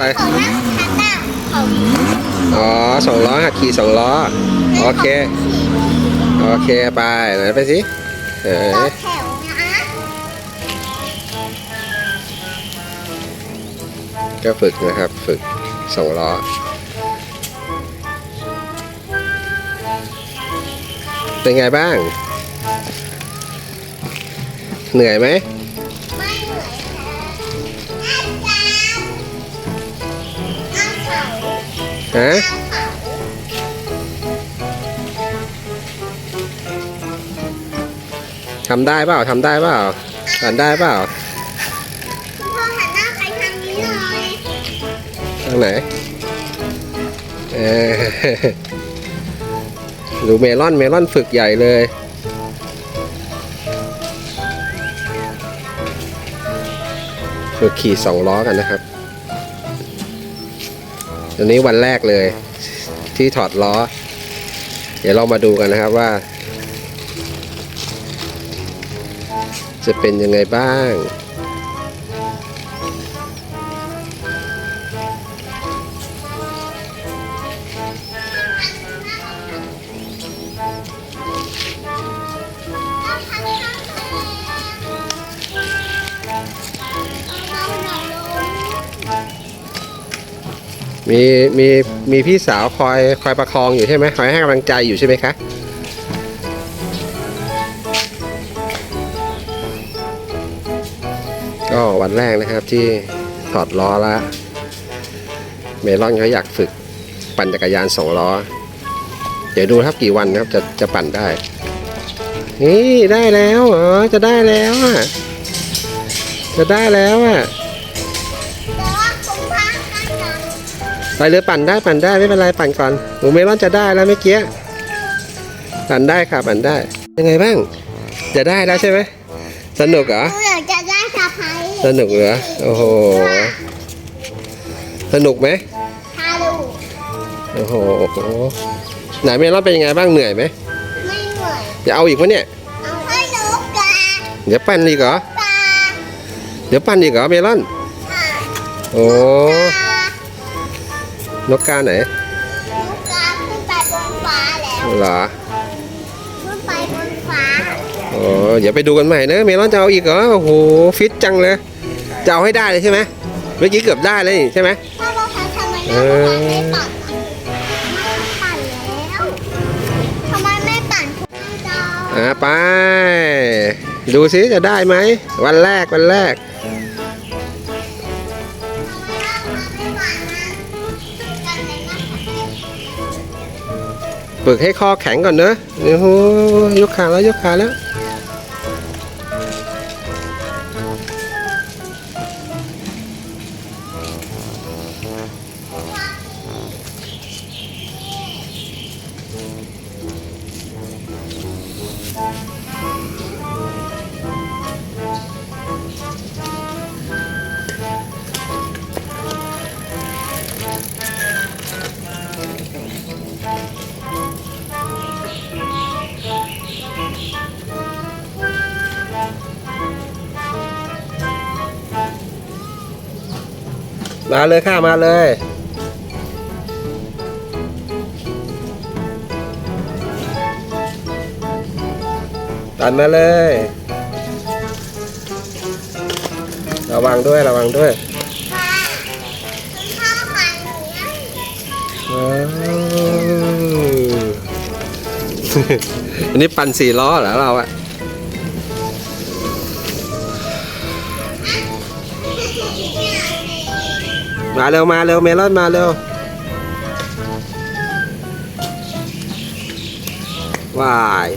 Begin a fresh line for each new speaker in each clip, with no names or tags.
ไป
ของนะคันหน้าของ
อ๋อสองล้อหัดขี่สองล้อ โอเค โอเคไปไหนไปสิเอ
ต่อ
อ
แถวนะ
ก็ฝึกนะครับ ฝึกสองล้อเป็นไงบ้าง เหนื่อยไหม
ไม่
ฮะ
เอาเขา
ทำได้เปล่าทำได้เปล่าทำได้เปล่า
คุณพ่อหันหน้าไปทางนี้หน่อย
ทางไหนเออดูเมลอนเมลอนฝึกใหญ่เลยฝึกขี่สองล้อกันนะครับ อันนี้วันแรกเลย ที่ถอดล้อ เดี๋ยวเรามาดูกันนะครับว่า จะเป็นยังไงบ้าง มีมีมีพี่สาวคอยคอยประคองอยู่ใช่ไหมคอยให้กำลังใจอยู่ใช่ไหมคะก็วันแรกนะครับที่ถอดล้อแล้วเมลอนเขาอยากฝึกปั่นจักรยานสองล้อ เดี๋ยวดูครับกี่วันนะครับจะจะปั่นได้ นี่ได้แล้วเหรอจะได้แล้วอะจะได้แล้วอะ ไปเลยปั่นได้ปั่นได้ไม่เป็นไรปั่นก่อนหนูเมลอนจะได้แล้วเมื่อกี้ปั่นได้ค่ะปั่นได้ ยังไงบ้าง จะได้แล้วใช่ไหมสนุกเหรอ
หนูอยากจะได้สะพาย
สนุกเหรอโอ้โหสนุกไหม
ฮาลู
โอ้โหไหนเมลอนเป็นยังไงบ้างเหนื่อยไหม
ไม่เหนื่อย
จะเอาอีกปะเนี่ย
เอาให้หนูกา
เดี๋ยวปั่นอีกเหรอ
ตา
เดี๋ยวปั่นอีกเหรอเมลอน
ค่ะ
โอ้
ตา น
กกาไหน
หนูกาขึ้นไปบนฟ้าแล้ว
เหรอ
ขึ้นไปบนฟ้า
โอ้เดี๋ยวไปดูกันใหม่นะเมลอนจะเอาอีกเหรอโอ้โหฟิตจังเลยจะเอาให้ได้เลยใช่ไหมเมื่อกี้เกือบได้เลยนี่ใช่ไหม
ถ้าเราทำทำไม
เอ
แม่
อ
ไม่ปั่นอะไม่ปั่นแล้วทำไมไม่ปั่นทุกดาว
อ่าไปดูสิจะได้ไหมวันแรกวันแรก ฝึกให้ข้อแข็งก่อนเนอะโอ้โหยกขาแล้วยกขาแล้ว มาเลยค่ะมาเลย ตันมาเลย ระวังด้วยระวังด้วย
อันนี้
ปั่นสี่ล้อเหรอเราอะ มาเร็วมาเร็วเมลอนมาเร็ววาย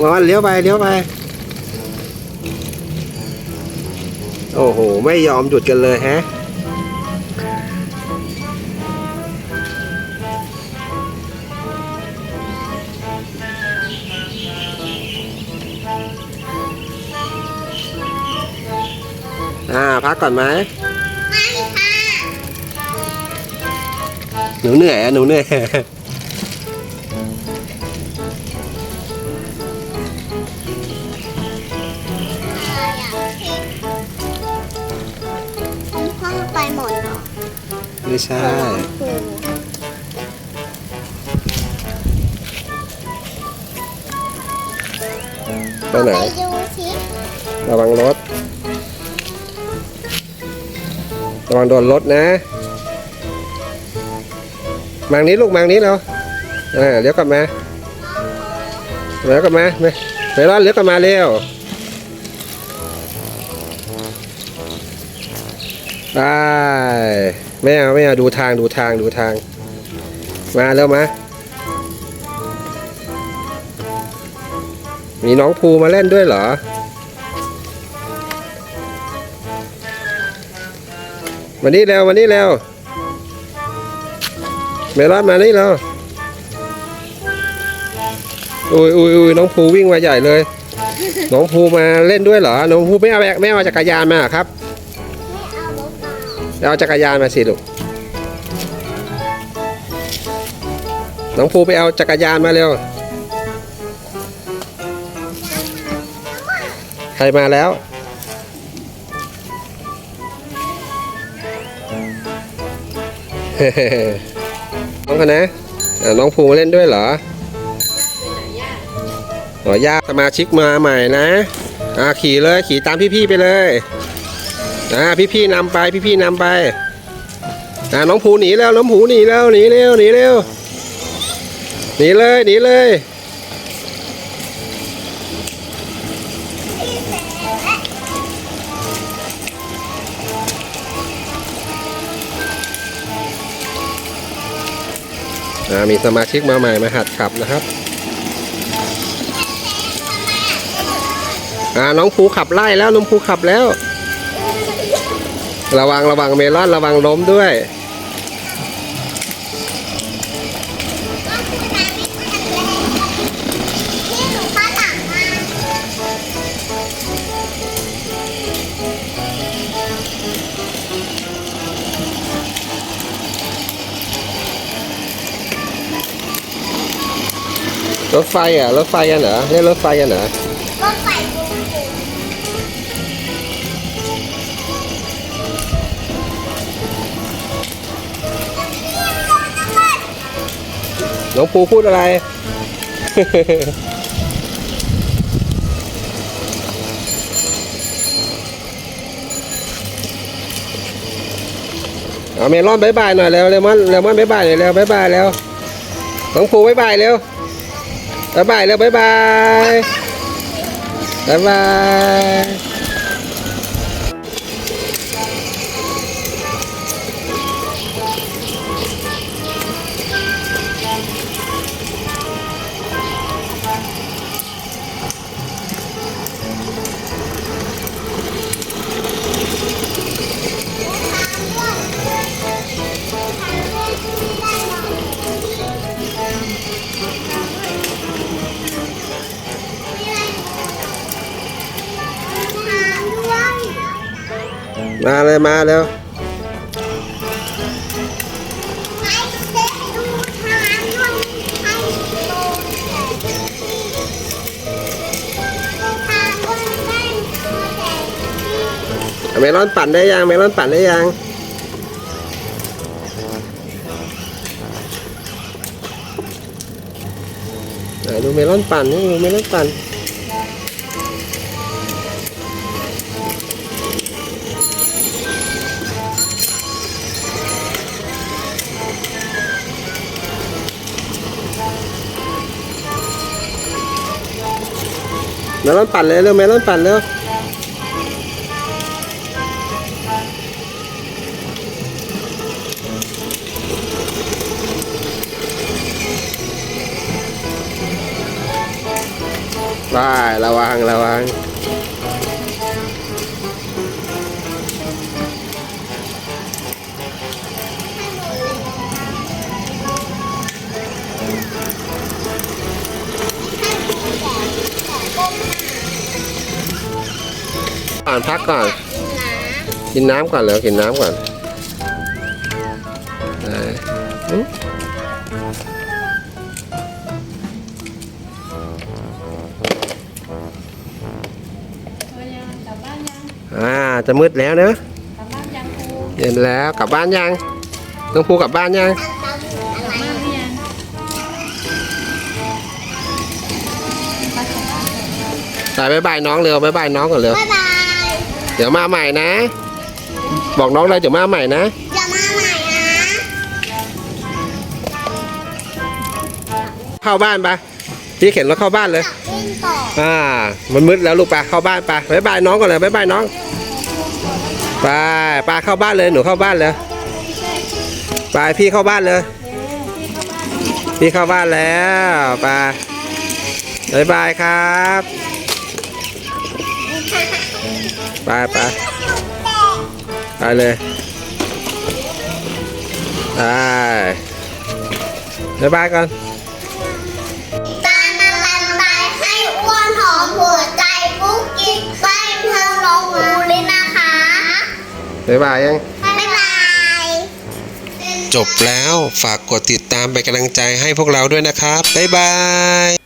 งอนเลี้ยวไปเลี้ยวไป โอ้โห ไม่ยอมหยุดกันเลยแฮะ พักก่อนไหม
ไม่ค่ะ
หนูเหนื่อยอะหนูเหนื่อย
อะไรอะหมดเหรอ
ไม่ใช่
ครู
ไปไหน
ไปดูสิ
ระวังรถ ระวังโดนรถนะมางนี้ลูกมางนี้เราอ่าเลี้ยวกลับมาเลี้ยวกลับมาไม่ไม่รอดเลี้ยวกลับมาเร็วไปไม่เอาไม่เอาดูทางดูทางดูทาง มาเร็วมามีน้องภูมาเล่นด้วยเหรอ มานี่เร็วมานี่เร็วเมลอนมานี่เร็วอุ้ยอุ้ยอุ้ยน้องภูวิ่งมาใหญ่เลย น้องภูมาเล่นด้วยเหรอ น้องภูไม่เอาไม่เอาจักรยานมาเหรอครับ
ไม่เอารถเปล่า
เอาจักรยานมาสิลูก น้องภูไปเอาจักรยานมาเร็ว ใครมาแล้ว น้องกันนะน้องภูมาเล่นด้วยเหรออ๋อย่าสมาชิกมาใหม่นะอ่าขี่เลยขี่ตามพี่ๆไปเลยอ่าพี่ๆนำไปพี่ๆนำไปอ่าน้องภูหนีแล้วน้องภูหนีแล้วหนีเร็วหนีเร็วหนีเลยหนีเลย มีสมาชิกมาใหม่มาหัดขับนะครับน้องภูขับไล่แล้วน้องภูขับแล้ว ระวังระวังเมลอนระวังล้มด้วย รถไฟอะรถไฟกันเหรอเล่นรถไฟกันเหรอ
รถไฟกรุงเทพ
น้องภูพูดอะไร เอาเมลอนบายบายหน่อยเร็วเลมอนเลมอนบายบายหน่อยเร็วบายบายเร็วน้องภูบายบายเร็ว บายบายเร็วบายบายบายบาย มาเลยมาเร็วเอาเมลอนปั่นได้ยังเมลอนปั่นได้ยังไหนดูเมลอนปั่นนี่ดูเมลอนปั่น เมลอนปั่นเลยเร็วเมลอนปั่นเร็วได้ระวังระวัง ก่อนพักก่อน กินน้ำก่อนเหรอกินน้ำก่อนอ่าจะมืดแล้วเนอะเย็นแล้วกลับบ้านยังน้องภูกลับบ้านยังไปบายบายน้องเร็วบายบายน้องก่อนเร็ว
บายบาย
เดี๋ยวมาใหม่นะ บอกน้องเลยเดี๋ยวมาใหม่นะ
จะมาใหม่นะ
เข้าบ้านปะพี่เข็นรถเข้าบ้านเลย
อยากเล่นต่อ
อ่า มันมืดแล้วลูกปลาเข้าบ้านปลาบายบายน้องก่อนเลยบายบายน้องไปปลาเข้าบ้านเลยหนูเข้าบ้านเลยไปพี่เข้าบ้านเลยพี่เข้าบ้านแล้วปลาบายบายครับ ไปไปไปเลยไปบายบายก่อน
ตานาลันตายให้อ้วนหอมหัวใจปุ๊กกิ๊กไปเพื่อลงหูเลยนะคะ
บายบายยัง
บ๊ายบาย
จบแล้วฝากกดติดตามเป็นกำลังใจให้พวกเราด้วยนะครับ บ๊ายบาย